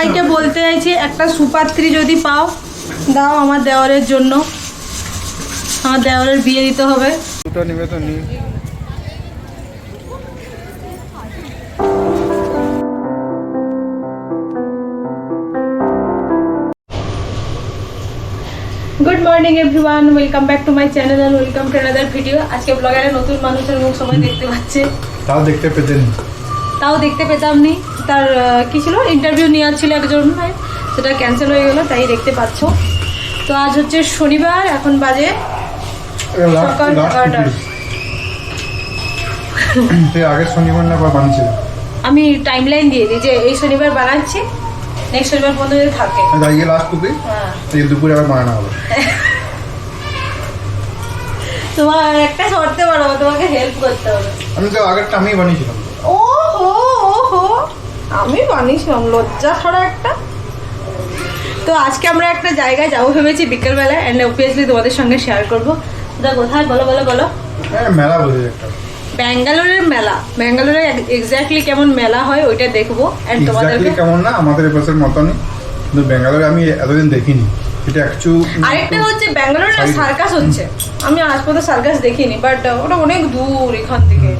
সবাইকে বলতে চাইছি একটা সুপাত্রী যদি পাও দাও আমার দেওয়ারের জন্য। আমার দেওয়ারের বিয়ে দিতে হবে। দুটো নিবে তো নি। Good morning everyone welcome back to my channel and welcome to another video আজকে ব্লগারে নতুন মানুষের মুখ সবাই দেখতে পাচ্ছে। তাও দেখতে পেতেন তাও দেখতে পেতাম নি। তার কি ছিল? ইন্টারভিউ নেওয়ার ছিল একজন ভাই। সেটা ক্যান্সেল হয়ে গেল তাই দেখতে পাচ্ছ। তো আজ হচ্ছে শনিবার এখন বাজে সকাল এগারোটা। আগের শনিবার না বা আমি টাইম লাইন দিয়ে দিই যে এই শনিবার বানাচ্ছি নেক্সট শনিবার পর্যন্ত যদি থাকে। লাস্ট টুপি হ্যাঁ। এই দুপুরে আবার বানানো হবে। তোমার একটা শর্তে বানাবো তোমাকে হেল্প করতে হবে। আমি তো আগেরটা আমিই বানিয়েছিলাম। ও হো আমি বানিয়েছিলাম লজ্জা ছাড়া একটা। তো আজকে আমরা একটা জায়গায় যাব ভেবেছি বিকেলবেলা অ্যান্ড অবভিয়াসলি তোমাদের সঙ্গে শেয়ার করব। দা কোথায়? বলো বলো বলো। হ্যাঁ মেলা বোঝে একটা। ব্যাঙ্গালোরের মেলা। ব্যাঙ্গালোরে এক্স্যাক্টলি কেমন মেলা হয় ওইটা দেখব। অ্যান্ড তোমাদেরকে কেমন না আমাদের এপাশের মতনই। কিন্তু ব্যাঙ্গালোরে আমি এতদিন দেখিনি। এটা আরেকটা হচ্ছে ব্যাঙ্গালোরে Side. সার্কাস হচ্ছে। আমি আজ পর্যন্ত সার্কাস দেখিনি বাট ওটা অনেক দূর এখান থেকে।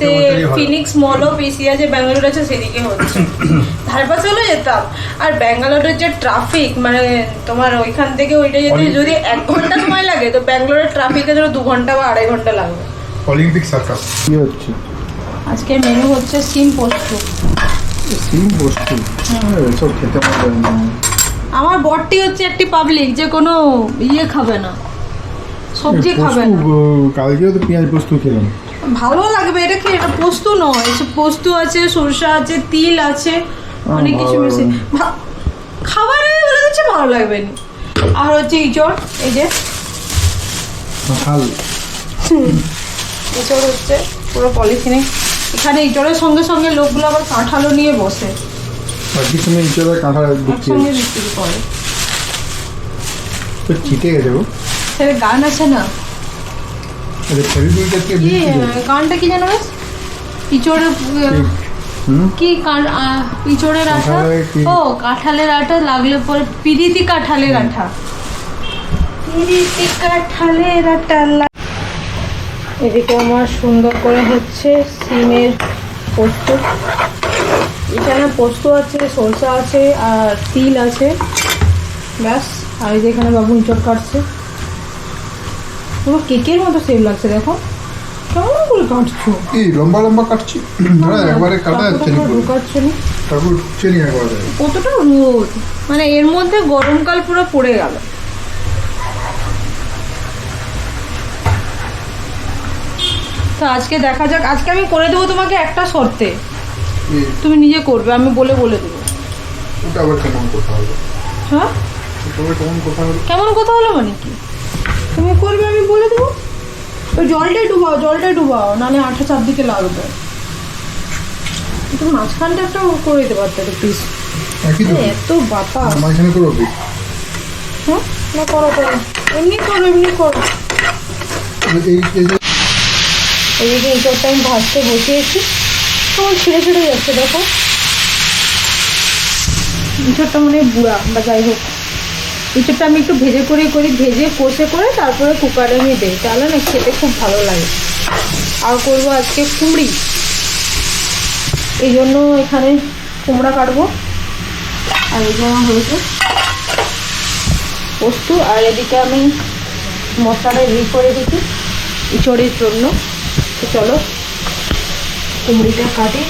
সে ফিনিক্স মল অফ এশিয়া যে ব্যাঙ্গালোর আছে সেদিকে হচ্ছে। ধারপা চলে যেতাম। আর ব্যাঙ্গালোরের যে ট্রাফিক মানে তোমার ওইখান থেকে ওইটা যেতে যদি এক ঘণ্টা সময় লাগে তো ব্যাঙ্গালোরের ট্রাফিকে ধরো দু ঘণ্টা বা আড়াই ঘণ্টা লাগবে। Olympic circus. কি হচ্ছে? আজকে মেনু হচ্ছে সিম পোস্ত সিম বস্তু সব খেতে পারবে না। আমার বরটি হচ্ছে একটি পাবলিক যে কোনো ইয়ে খাবে না সবজি খাবে না। কালকেও তো পেঁয়াজ পোস্ত খেলাম। ভালো লাগবে এটা কি এটা পোস্ত নয় পোস্ত আছে সরষা আছে তিল আছে অনেক কিছু মিশে খাবারে বলে দিচ্ছে ভালো লাগবে না। আর হচ্ছে ইঁচড় এই যে। ইঁচড় হচ্ছে পুরো পলিথিনে। এখানে ইঁচড়ের সঙ্গে সঙ্গে লোকগুলো আবার কাঁঠালও নিয়ে বসে। কাঁঠা একসঙ্গে বিক্রি করে তো চিটে গেছে গো। গান আছে না? ফেরিবুইটা কে গানটা কি জানো ইঁচড়ের কি আঠা? ও কাঁঠালের আঠা লাগলে পরে পিরিতি কাঁঠালের আঠা। পিরিতি কাঁঠালের আঠা এদিকে আমার সুন্দর করে হচ্ছে সিমের পোস্ত এখানে পোস্ত আছে সরষা আছে আর তিল আছে। ব্যাস আর এই যে এখানে বাবু ইঁচড় কাটছে। পুরো কেকের মতো সেম লাগছে দেখো। কেমন করে কাটছো? এই লম্বা লম্বা কাটছি। একবারে কাটা যাচ্ছে না কাপড়টা না। তারপর চেনি একবারে। কতটা রোদ। মানে এর মধ্যে গরমকাল পুরো পড়ে গেল। তো আজকে দেখা যাক আজকে আমি করে দেবো তোমাকে একটা শর্তে। তুমি নিজে করবে আমি বলে বলে দেবো। ওটা আবার কেমন কথা হলো? হ্যাঁ? কেমন কথা হলো? কেমন কথা হলো মানে কি? তুমি করবে আমি বলে দেবো? ওই জলটাই ডুবাও জলটাই ডুবাও নাহলে আঠা চারদিকে লাগবে। তুমি মাঝখানটা একটা করে দিতে পারতে প্লিজ একই তো এত বাতাস। মাঝখানে করব কি? হ্যাঁ? না করো করো। এমনি করো এমনি করো। এই যে এই যে। এঁচড়টা আমি ভাজতে বসিয়েছি। কেমন ছিঁড়ে ছিঁড়ে যাচ্ছে, দেখো। এঁচড়টা মানে বুড়া, বা যাই হোক। এঁচড়টা আমি একটু ভেজে করে করি, ভেজে কষে করে তারপরে কুকারে আমি দিই। তাহলে না খেতে খুব ভালো লাগে। আর করব আজকে কুমড়ি এই জন্য এখানে কুমড়া কাটবো। আর এই জন্য হয়েছে পোস্ত। আর এদিকে আমি মশলাটা রেডি করে দিচ্ছি। ইঁচড়ের জন্য। তো চলো কুমড়িটা কাটি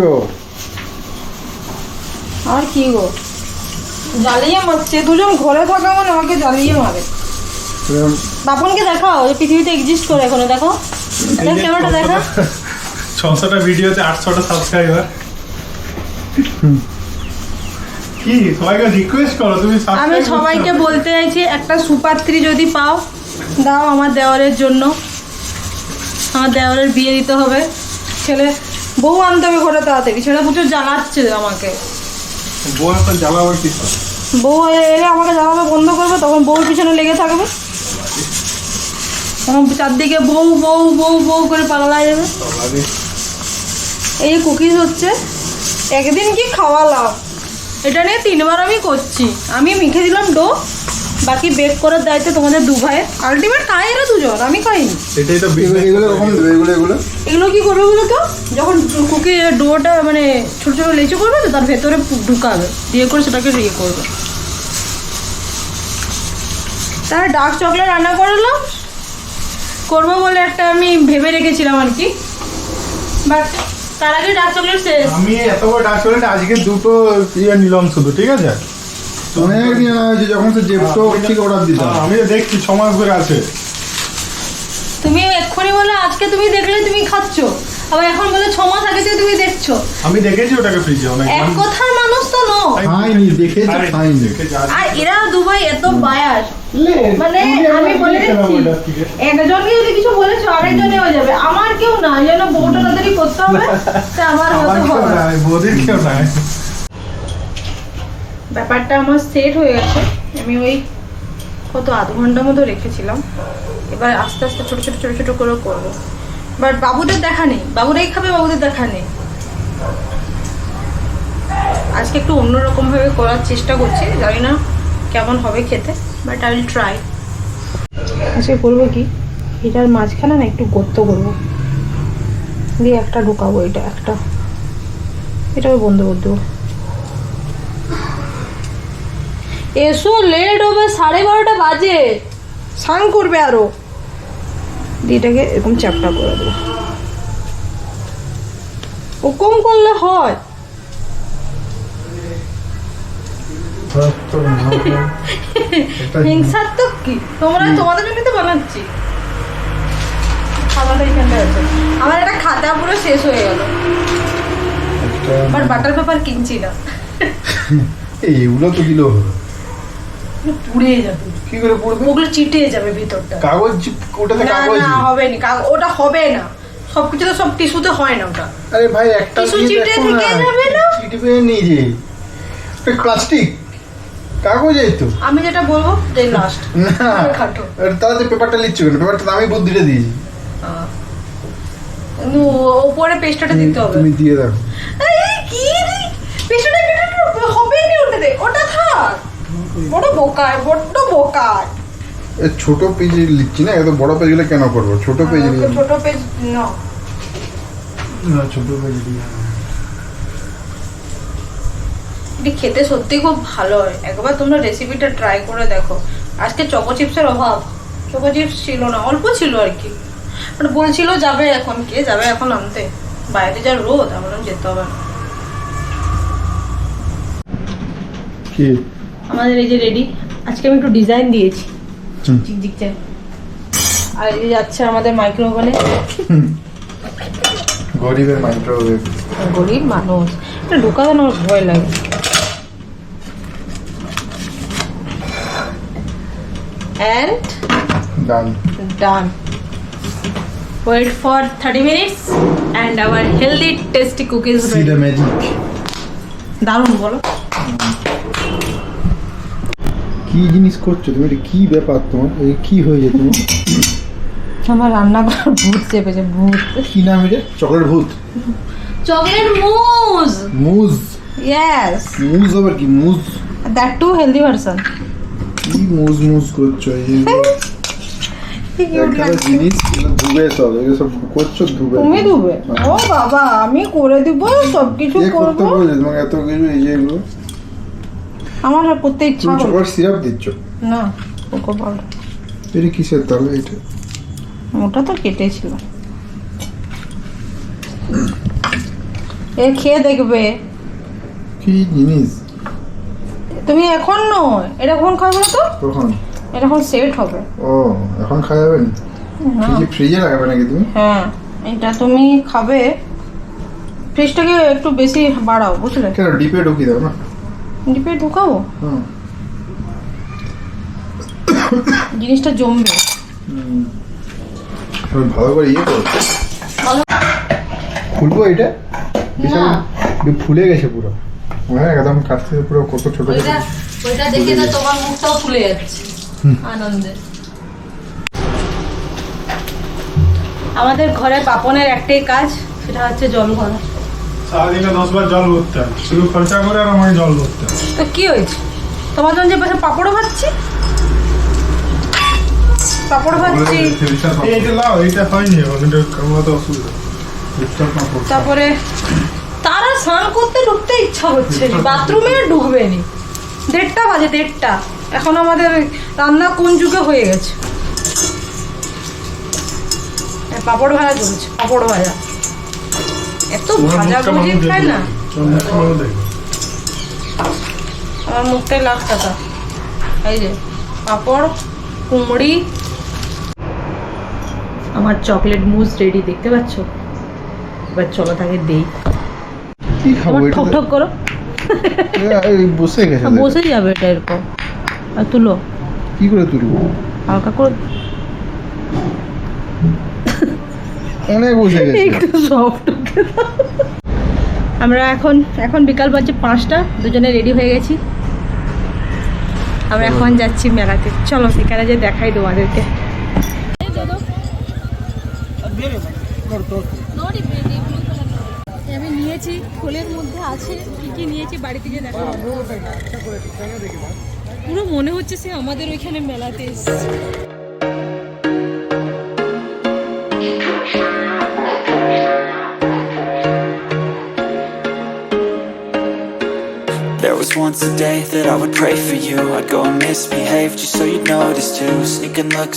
গো আর কি গো? জ্বালিয়ে মারছে। দুজন ঘরে থাকা মানে আমাকে জ্বালিয়ে মারে। বাপনকে দেখাও যে পৃথিবীতে এক্সিস্ট করে এখনও দেখ। ক্যামেরাটা দেখা। ছশোটা ভিডিওতে আটশোটা সাবস্ক্রাইবার কি সবাইকে রিকোয়েস্ট করো তুমি আমি সবাইকে বলতে চাইছি একটা সুপাত্রী যদি পাও দাও আমার দেওয়ারের জন্য। আমার দেওয়ারের বিয়ে দিতে হবে। ছেলে বউ আনতে হবে ঘরে তাড়াতাড়ি। ছেলে প্রচুর জ্বালাচ্ছে আমাকে। বউ এখন জ্বালাবার কিছু বউ এলে আমাকে জ্বালানো বন্ধ করবে তখন বউর পিছনে লেগে থাকবে। চারদিকে বউ বউ বউ বউ করে পালা যাবে। এই কুকিজ হচ্ছে একদিন কি খাওয়ালাম? এটা নিয়ে তিনবার আমি করছি। আমি মেখে দিলাম ডো বাকি বেক করার দায়িত্ব তোমাদের দু ভাইয়ের। আলটিমেট খাই এরা দুজন আমি খাইনি। এটাই তো এগুলো এগুলো কখন এগুলো এগুলো? এগুলো কি করবে বলো তো? যখন কুকি ডোটা মানে ছোটো ছোটো লেচু করবে তো তার ভেতরে ঢুকাবে দিয়ে করে সেটাকে ইয়ে করবে। তার ডার্ক চকলেট রান্না করলাম করব বলে একটা আমি ভেবে রেখেছিলাম আর কি। বাট তার আগে ডার্ক চকলেট শেষ। আমি এত বড় ডার্ক চকলেট আজকে দুটো ইয়ে নিলাম শুধু ঠিক আছে? অনেক দিন হয়েছে যখন সে জেপটো ঠিক অর্ডার দিতাম। আমি তো দেখছি ছ মাস ধরে আছে। তুমি এক্ষুনি বলে আজকে তুমি দেখলে তুমি খাচ্ছ। আবার এখন বলে ছ মাস আগে দেখছ? আমি দেখেছি ওটাকে ফ্রিজে অনেক এক কথার মানুষ তো নো খাইনি দেখেছি? আরে, খাইনি। এরা দুবাই এত বায়াস মানে আমি বলে দিচ্ছি একজনকে যদি কিছু বলেছ আরেকজনে হয়ে যাবে। আমার কেউ না যেন বউটা তাড়াতাড়ি করতে হবে তা আমার হতে হবে। বৌদির কেউ নাই ব্যাপারটা আমার সেট হয়ে গেছে। আমি ওই কত আধ ঘণ্টার মতো রেখেছিলাম। এবার আস্তে আস্তে ছোট ছোট ছোট ছোট করে করব। বাট বাবুদের দেখা নেই। বাবুরাই খাবে বাবুদের দেখা নেই। আজকে একটু অন্যরকম ভাবে করার চেষ্টা করছি জানি না কেমন হবে খেতে বাট আই উইল ট্রাই আজকে করব কি এটার মাঝখানে না একটু গর্ত করব। দিয়ে একটা ঢুকাবো এটা একটা। এটাও বন্ধ করে দেবো। এসো লেট হবে সাড়ে বারোটা বাজে। স্নান করবে আরও। দিয়ে এটাকে এরকম চ্যাপটা করে দেবো। ওকম করলে হয়। হিংসাত্মক কি? তোমরা তোমাদের জন্য তো বানাচ্ছি। খাবারটা এখানটা আছে। আমার একটা খাতা পুরো শেষ হয়ে গেল। বাট বাটার পেপার কিনছি না। এই এগুলো তো দিলেও হবে পুড়ে যাবে। কি করে পড়বে? ওগুলো চিটে যাবে ভিতরটা। কাগজ ওটাতে কাগজ না হবে না। ওটা হবে না। সবকিছু তো সব টিস্যুতে হয় না ওটা। আরে ভাই একটা টিস্যু চিটে থেকে যাবে না? চিটবে নেই প্লাস্টিক কাগজ তো। আমি যেটা বলব যে লাস্ট না খাটো। আর তাহলে পেপারটা লিখছো কেন? পেপারটা তো আমি বুদ্ধিটা দিয়েছি। পেস্টটা দিতে হবে। তুমি দিয়ে দেখো এই, কি রে? পেস্টটা হবেই না ওটা দে। ওটা থাক। বড় বোকায় বড্ড বোকায়। এ ছোট পেজে লিখছি না? এত বড় পেজগুলো কেন করব? ছোট পেজ ছোট পেজ না। না, ছোট পেজ দিয়ে। এটি খেতে সত্যি খুব ভালো হয়। একবার তোমরা রেসিপিটা ট্রাই করে দেখো। আজকে চকো চিপসের অভাব। চকো চিপস ছিল না অল্প ছিল আর কি। বাট বলছিল যাবে এখন কে? যাবে এখন আনতে। বাইরে যা রোদ আমার যেতে হবে না। কি? আমাদের এই যে রেডি আজকে আমি একটু ডিজাইন দিয়েছি। ঝিকঝিক চাই আর এই যে যাচ্ছে আমাদের মাইক্রোওভেনে গরিবের মাইক্রোওয়েভ গরিব মানুষ। এটা ঢোকাতে না আমার ভয় লাগে। And done done. Wait for 30 minutes and our healthy tasty cookies see the ready. Magic দারুণ বলো। কি জিনিস করছ? তুমি এটা কি ব্যাপার তোমার? এই কি হয়েছে তোমার? আমার রান্না করার ভূত চেপেছে ভূত। কি নাম এটা? চকলেট ভূত। চকলেট মুজ। মুজ। ইয়েস মুজ আবার কি? Mousse. That too healthy version কি মুজ মুজ করছ এই একটা জিনিস এগুলো ধুবে সব এগুলো সব করছ ধুবে। তুমি দেবে ও বাবা আমি করে দিব সব কিছু কে করতে তোমাকে এত কিছু এই যে এগুলো? আমার আর করতে ইচ্ছা তুমি চকলেট সিরাপ দিচ্ছ? না কোকো পাউডার এটা কিসের এটা? ওটা তো কেটেছিল। এ খেয়ে দেখবে। কি জিনিস? তুমি এখন নয় এটা কখন খাবে বলো তো? কখন? এটা এখন সেট হবে। ও এখন খাওয়া যাবে না। ফ্রিজে ফ্রিজে রাখবে নাকি তুমি? হ্যাঁ এটা তুমি খাবে। ফ্রিজটাকে একটু বেশি বাড়াও বুঝলে? কেন ডিপে ঢুকিয়ে দাও না? ডিপে ঢুকাবো? হুম। জিনিসটা জমবে। ভালো করে ইয়ে করো। ফুলবো এটা? বিশাল ফুলে গেছে পুরো। হ্যাঁ একদম কাছ থেকে পুরো কত ছোট ছোট ওইটা ওইটা দেখে তো তোমার মুখটাও ফুলে যাচ্ছে আনন্দে। আমাদের ঘরে পাপনের একটাই কাজ সেটা হচ্ছে জল ভরা। সারাদিনে দশ বার জল ভরতে হয়। শুধু খরচা করে আর আমাকে জল ভরতে হয়। তো কি হয়েছে? তোমার জন্য যে পাশে পাপড়ও ভাজছি। পাপড় ভাজছি। এইটা লাও এইটা হয়নি তো অসুবিধা। তারপরে তারা স্নান করতে ঢুকতে ইচ্ছা হচ্ছে বাথরুমে আর ঢুকবে দেড়টা বাজে দেড়টা। এখন আমাদের রান্না কোন যুগে হয়ে গেছে? পাপড় ভাজা চলছে পাপড় ভাজা। এত ভাজা ভুজি খায় না। আমার মুখটাই লাখ টাকা। এই যে পাপড় কুমড়ি। আমার চকলেট মুজ রেডি দেখতে পাচ্ছ? এবার চলো তাকে দেই। কি খাব ঠক ঠক করো। বসে গেছে বসে যাবে এটা এরকম। আর তুলো। কি করে তুলবো? হালকা করে অনেক বসে গেছে। একটু সফট আমরা এখন এখন বিকাল বাজে পাঁচটা। দুজনে রেডি হয়ে গেছি। আমরা এখন যাচ্ছি মেলাতে। চলো সেখানে যে দেখাই তোমাদেরকে। নিয়েছি ফুলের মধ্যে আছে কি কি নিয়েছি বাড়িতে গিয়ে দেখা পুরো মনে হচ্ছে সে আমাদের ওইখানে মেলাতে এসেছে once a day that I would pray for you I'd go and misbehave just so you'd notice too Sneaking looks